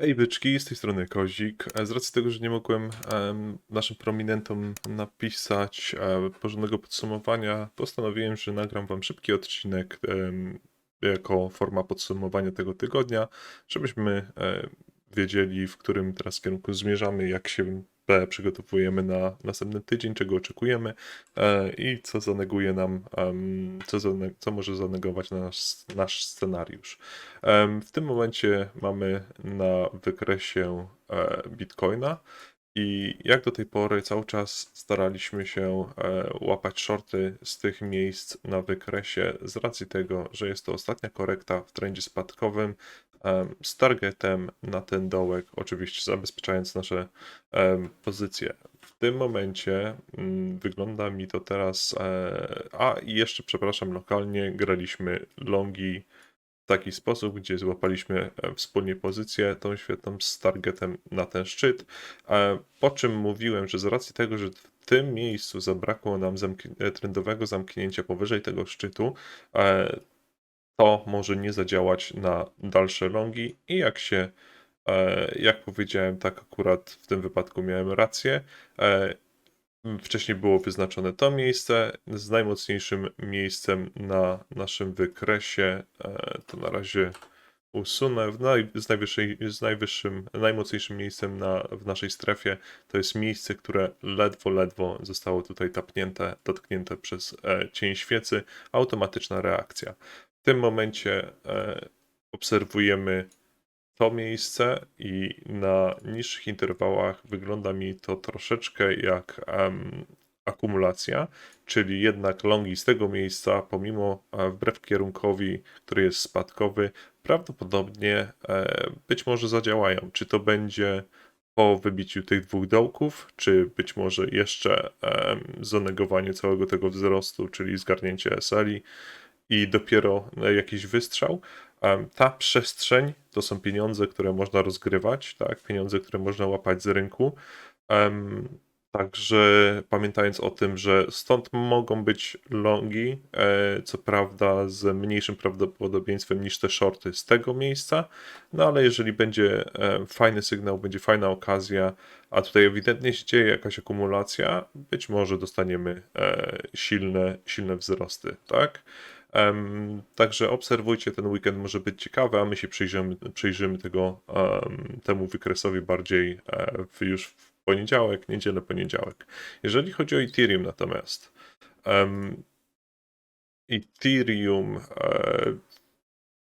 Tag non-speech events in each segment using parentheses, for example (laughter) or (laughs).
Hej byczki, z tej strony Kozik. E, Z racji tego, że nie mogłem em, naszym prominentom napisać e, porządnego podsumowania, postanowiłem, że nagram wam szybki odcinek em, jako forma podsumowania tego tygodnia, żebyśmy e, wiedzieli, w którym teraz kierunku zmierzamy, jak się e, przygotowujemy na następny tydzień, czego oczekujemy e, i co zaneguje nam, co, zane, co może zanegować nasz, nasz scenariusz. W tym momencie mamy na wykresie e, Bitcoina i jak do tej pory cały czas staraliśmy się e, łapać shorty z tych miejsc na wykresie z racji tego, że jest to ostatnia korekta w trendzie spadkowym z targetem na ten dołek, oczywiście zabezpieczając nasze pozycje. W tym momencie mm, wygląda mi to teraz. E, a i jeszcze, przepraszam, lokalnie graliśmy longi w taki sposób, gdzie złapaliśmy e, wspólnie pozycję, tą świetną z targetem na ten szczyt. E, Po czym mówiłem, że z racji tego, że w tym miejscu zabrakło nam zamk- trendowego zamknięcia powyżej tego szczytu, to może nie zadziałać na dalsze longi i jak się, e, jak powiedziałem, tak akurat w tym wypadku miałem rację. E, Wcześniej było wyznaczone to miejsce z najmocniejszym miejscem na naszym wykresie. E, To na razie usunę. Z, najwyższej, z najwyższym, najmocniejszym miejscem na, w naszej strefie to jest miejsce, które ledwo, ledwo zostało tutaj tapnięte, dotknięte przez cień świecy. Automatyczna reakcja. W tym momencie e, obserwujemy to miejsce i na niższych interwałach wygląda mi to troszeczkę jak em, akumulacja, czyli jednak longi z tego miejsca, pomimo e, wbrew kierunkowi, który jest spadkowy, prawdopodobnie e, być może zadziałają. Czy to będzie po wybiciu tych dwóch dołków, czy być może jeszcze zanegowanie całego tego wzrostu, czyli zgarnięcie SL-i i dopiero e, jakiś wystrzał. Ta przestrzeń to są pieniądze, które można rozgrywać, tak? Pieniądze, które można łapać z rynku. Także pamiętając o tym, że stąd mogą być longi, e, co prawda z mniejszym prawdopodobieństwem niż te shorty z tego miejsca, no ale jeżeli będzie e, fajny sygnał, będzie fajna okazja, a tutaj ewidentnie się dzieje jakaś akumulacja, być może dostaniemy silne, silne wzrosty, tak? Em, Także obserwujcie, ten weekend może być ciekawy, a my się przyjrzymy, przyjrzymy tego, em, temu wykresowi bardziej e, w, już w poniedziałek, niedzielę, poniedziałek. Jeżeli chodzi o Ethereum natomiast, em, Ethereum e,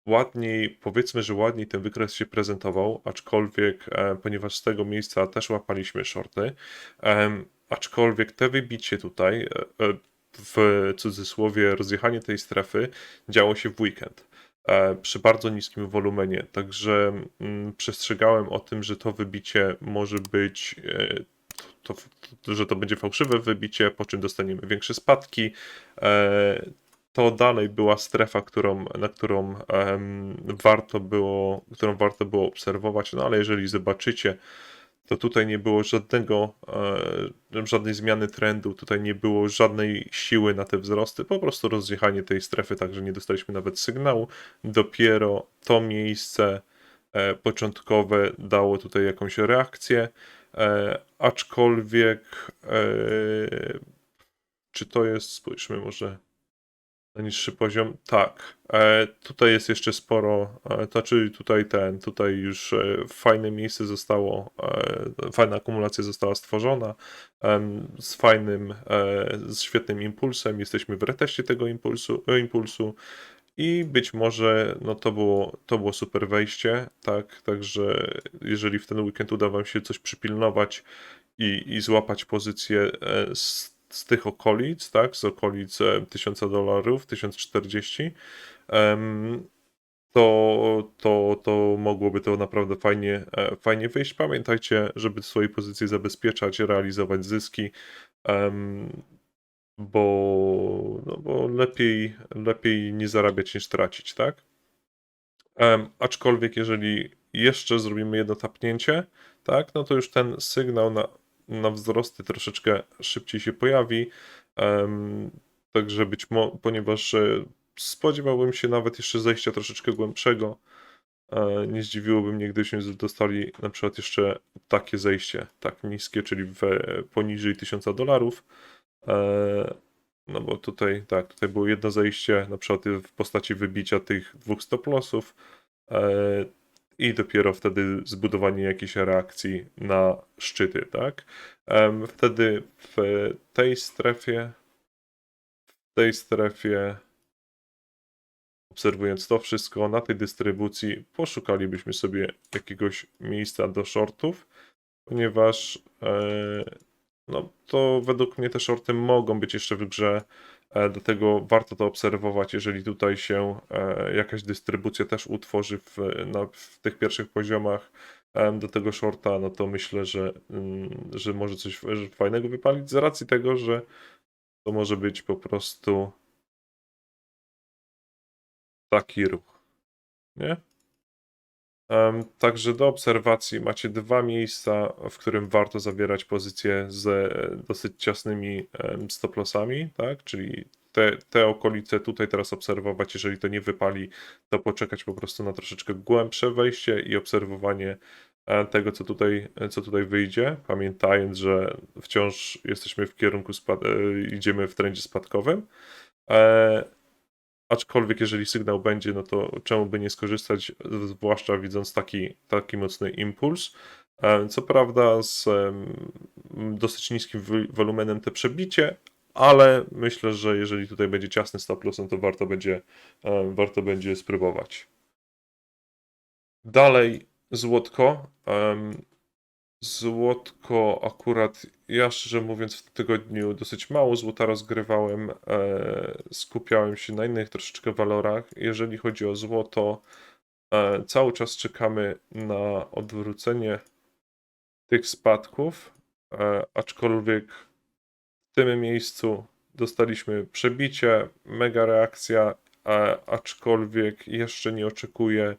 ładniej, powiedzmy, że ładniej ten wykres się prezentował, aczkolwiek, e, ponieważ z tego miejsca też łapaliśmy shorty, em, aczkolwiek te wybicie tutaj, e, e, w cudzysłowie rozjechanie tej strefy działo się w weekend e, przy bardzo niskim wolumenie, także mm, przestrzegałem o tym, że to wybicie może być e, to, to, że to będzie fałszywe wybicie, po czym dostaniemy większe spadki. E, to dalej była strefa, którą, na którą warto było, którą warto było obserwować, no ale jeżeli zobaczycie, to tutaj nie było żadnego, e, żadnej zmiany trendu, tutaj nie było żadnej siły na te wzrosty, po prostu rozjechanie tej strefy, także nie dostaliśmy nawet sygnału. Dopiero to miejsce e, początkowe dało tutaj jakąś reakcję, e, aczkolwiek czy to jest, spójrzmy może na niższy poziom? Tak. E, tutaj jest jeszcze sporo, e, to czyli tutaj ten, tutaj już e, fajne miejsce zostało, e, fajna akumulacja została stworzona em, z fajnym, e, z świetnym impulsem. Jesteśmy w reteście tego impulsu, e, impulsu i być może no to było, to było super wejście, tak, także jeżeli w ten weekend uda wam się coś przypilnować i, i złapać pozycję e, z z tych okolic, tak, z okolic e, 1000 dolarów, 1040, em, to, to, to mogłoby to naprawdę fajnie, e, fajnie wyjść. Pamiętajcie, żeby swoje pozycje zabezpieczać, realizować zyski, bo, no bo lepiej, lepiej nie zarabiać niż tracić, tak? Aczkolwiek jeżeli jeszcze zrobimy jedno tapnięcie, tak, no to już ten sygnał na, na wzrosty troszeczkę szybciej się pojawi. Także być może, ponieważ e, spodziewałbym się nawet jeszcze zejścia troszeczkę głębszego. E, Nie zdziwiłoby mnie, gdybyśmy dostali na przykład jeszcze takie zejście, tak niskie, czyli w, poniżej 1000 dolarów. E, No bo tutaj, tak, tutaj było jedno zejście, na przykład w postaci wybicia tych dwóch stop lossów e, i dopiero wtedy zbudowanie jakiejś reakcji na szczyty, tak? Wtedy w tej strefie, w tej strefie obserwując to wszystko na tej dystrybucji, poszukalibyśmy sobie jakiegoś miejsca do shortów, ponieważ e, no, to według mnie te shorty mogą być jeszcze w grze. E, Dlatego warto to obserwować, jeżeli tutaj się e, jakaś dystrybucja też utworzy w, na, w tych pierwszych poziomach em, do tego shorta, no to myślę, że, mm, że może coś fajnego wypalić z racji tego, że to może być po prostu taki ruch. Nie? Także do obserwacji macie dwa miejsca, w którym warto zawierać pozycje z e, dosyć ciasnymi em, stop lossami, tak? Czyli te, te okolice tutaj teraz obserwować, jeżeli to nie wypali, to poczekać po prostu na troszeczkę głębsze wejście i obserwowanie e, tego, co tutaj, co tutaj wyjdzie, pamiętając, że wciąż jesteśmy w kierunku, e, idziemy w trendzie spadkowym. Aczkolwiek jeżeli sygnał będzie, no to czemu by nie skorzystać, zwłaszcza widząc taki, taki mocny impuls. E, Co prawda z dosyć niskim wolumenem te przebicie, ale myślę, że jeżeli tutaj będzie ciasny stop loss, no to warto będzie, e, warto będzie spróbować. Dalej złotko. Złotko akurat, ja szczerze mówiąc w tygodniu dosyć mało złota rozgrywałem, e, skupiałem się na innych troszeczkę walorach. Jeżeli chodzi o złoto, e, cały czas czekamy na odwrócenie tych spadków, e, aczkolwiek w tym miejscu dostaliśmy przebicie, mega reakcja, e, aczkolwiek jeszcze nie oczekuję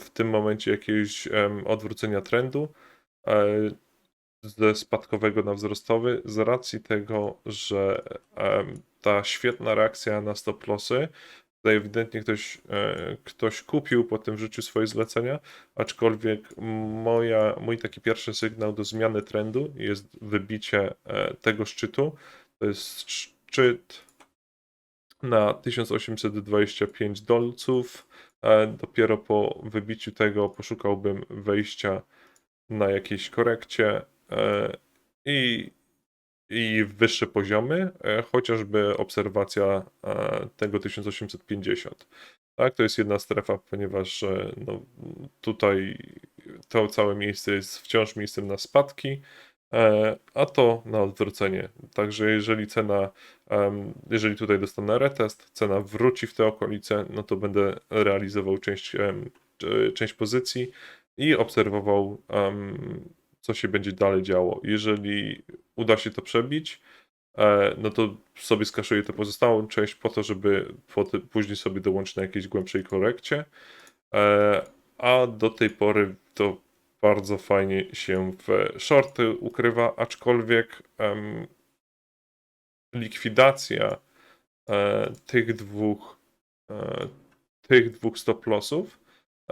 w tym momencie jakiegoś odwrócenia trendu ze spadkowego na wzrostowy z racji tego, że em, ta świetna reakcja na stop lossy, tutaj ewidentnie ktoś, e, ktoś kupił po tym wrzucił swoje zlecenia, aczkolwiek moja, mój taki pierwszy sygnał do zmiany trendu jest wybicie e, tego szczytu. To jest szczyt na 1825 dolców. E, Dopiero po wybiciu tego poszukałbym wejścia na jakiejś korekcie e, i, i wyższe poziomy, e, chociażby obserwacja e, tego 1850. Tak, to jest jedna strefa, ponieważ no, tutaj to całe miejsce jest wciąż miejscem na spadki, a to na odwrócenie. Także jeżeli cena, jeżeli tutaj dostanę retest, cena wróci w te okolice, no to będę realizował część, część pozycji i obserwował, em, co się będzie dalej działo. Jeżeli uda się to przebić, e, no to sobie skaszuję tę pozostałą część po to, żeby poty- później sobie dołączyć na jakiejś głębszej korekcie. E, A do tej pory to bardzo fajnie się w shorty ukrywa, aczkolwiek em, likwidacja e, tych dwóch e, tych dwóch stop lossów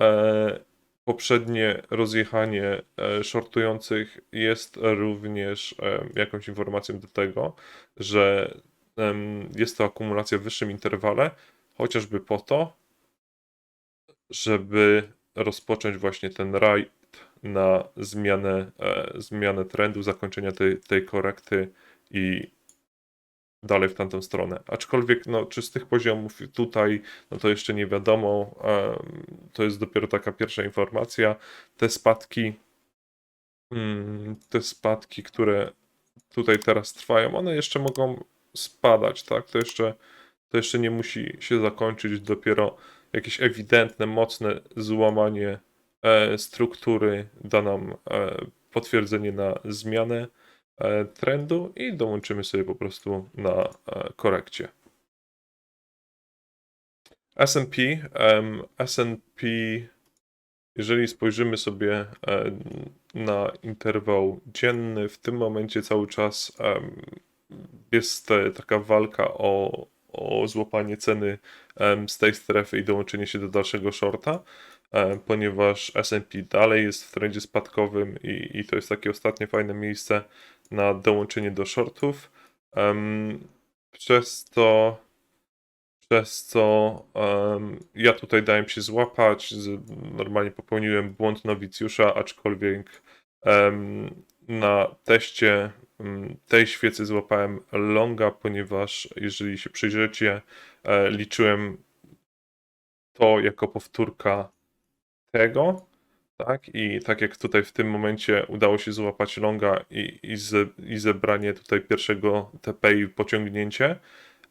e, poprzednie rozjechanie e, shortujących jest również e, jakąś informacją do tego, że jest to akumulacja w wyższym interwale, chociażby po to, żeby rozpocząć właśnie ten rajd na zmianę, e, zmianę trendu, zakończenia tej, tej korekty i dalej w tamtą stronę. Aczkolwiek, no, czy z tych poziomów tutaj, no to jeszcze nie wiadomo. To jest dopiero taka pierwsza informacja. Te spadki, mm, te spadki, które tutaj teraz trwają, one jeszcze mogą spadać, tak? To jeszcze, to jeszcze nie musi się zakończyć. Dopiero jakieś ewidentne, mocne złamanie e, struktury da nam e, potwierdzenie na zmianę trendu i dołączymy sobie po prostu na e, korekcie. S&P, S&P, jeżeli spojrzymy sobie em, na interwał dzienny, w tym momencie cały czas jest e, taka walka o, o złapanie ceny z tej strefy i dołączenie się do dalszego shorta. E, ponieważ S&P dalej jest w trendzie spadkowym i, i to jest takie ostatnie fajne miejsce na dołączenie do shortów. Em, przez to przez co em, ja tutaj dałem się złapać. Normalnie popełniłem błąd nowicjusza, aczkolwiek em, na teście tej świecy złapałem longa, ponieważ jeżeli się przyjrzycie, e, liczyłem to jako powtórka tego, tak? I tak jak tutaj w tym momencie udało się złapać longa i, i, ze, i zebranie tutaj pierwszego TP i pociągnięcie,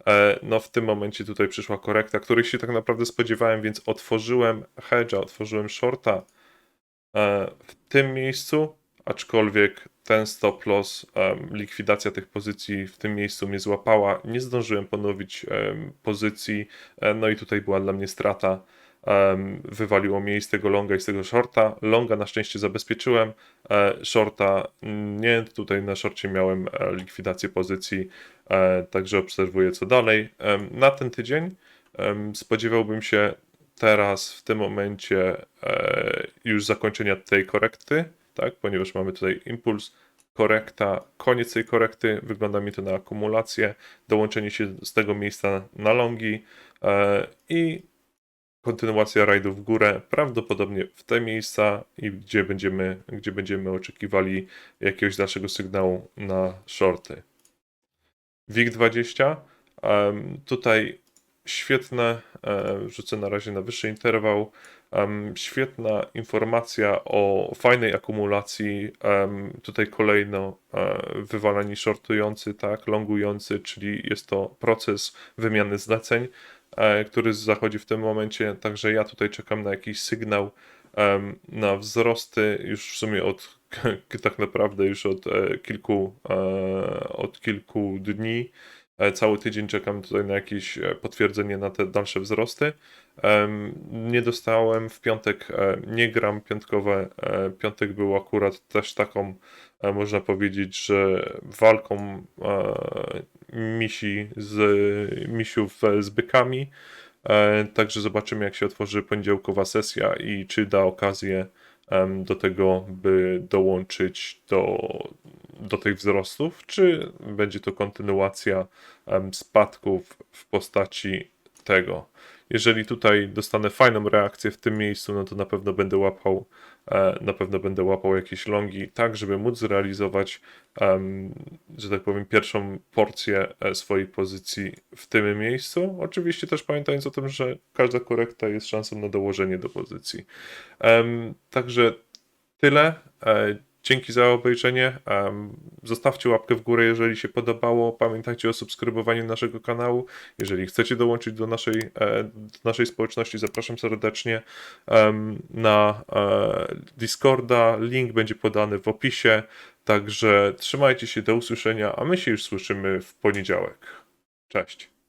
e, no w tym momencie tutaj przyszła korekta, której się tak naprawdę spodziewałem, więc otworzyłem hedge'a, otworzyłem shorta e, w tym miejscu, aczkolwiek ten stop loss, em, likwidacja tych pozycji w tym miejscu mnie złapała. Nie zdążyłem ponowić pozycji, e, no i tutaj była dla mnie strata. Wywaliło mnie z tego longa i z tego shorta. Longa na szczęście zabezpieczyłem, e, shorta nie. Tutaj na shorcie miałem e, likwidację pozycji, e, także obserwuję co dalej. Na ten tydzień spodziewałbym się teraz w tym momencie już zakończenia tej korekty, tak, ponieważ mamy tutaj impuls, korekta, koniec tej korekty, wygląda mi to na akumulację, dołączenie się z tego miejsca na longi i kontynuacja rajdu w górę, prawdopodobnie w te miejsca i gdzie będziemy, gdzie będziemy oczekiwali jakiegoś dalszego sygnału na shorty. WIG20, em, tutaj świetne, e, rzucę na razie na wyższy interwał, świetna informacja o fajnej akumulacji, tutaj kolejno e, wywaleni shortujący, tak, longujący, czyli jest to proces wymiany zleceń, który zachodzi w tym momencie, także ja tutaj czekam na jakiś sygnał, na wzrosty już w sumie od (laughs) tak naprawdę już od e, kilku, e, od kilku dni. E, Cały tydzień czekam tutaj na jakieś e, potwierdzenie na te dalsze wzrosty. Nie dostałem w piątek, e, nie gram piątkowe. e, Piątek był akurat też taką, e, można powiedzieć, że walką e, misi z misiów z bykami. E, Także zobaczymy, jak się otworzy poniedziałkowa sesja i czy da okazję do tego, by dołączyć do, do tych wzrostów, czy będzie to kontynuacja spadków w postaci tego. Jeżeli tutaj dostanę fajną reakcję w tym miejscu, no to na pewno będę łapał, e, na pewno będę łapał jakieś longi, tak żeby móc zrealizować, że tak powiem, pierwszą porcję e, swojej pozycji w tym miejscu. Oczywiście też pamiętając o tym, że każda korekta jest szansą na dołożenie do pozycji. Także tyle. Dzięki za obejrzenie. Zostawcie łapkę w górę, jeżeli się podobało. Pamiętajcie o subskrybowaniu naszego kanału. Jeżeli chcecie dołączyć do naszej, e, do naszej społeczności, zapraszam serdecznie na e, Discorda. Link będzie podany w opisie. Także trzymajcie się, do usłyszenia, a my się już słyszymy w poniedziałek. Cześć.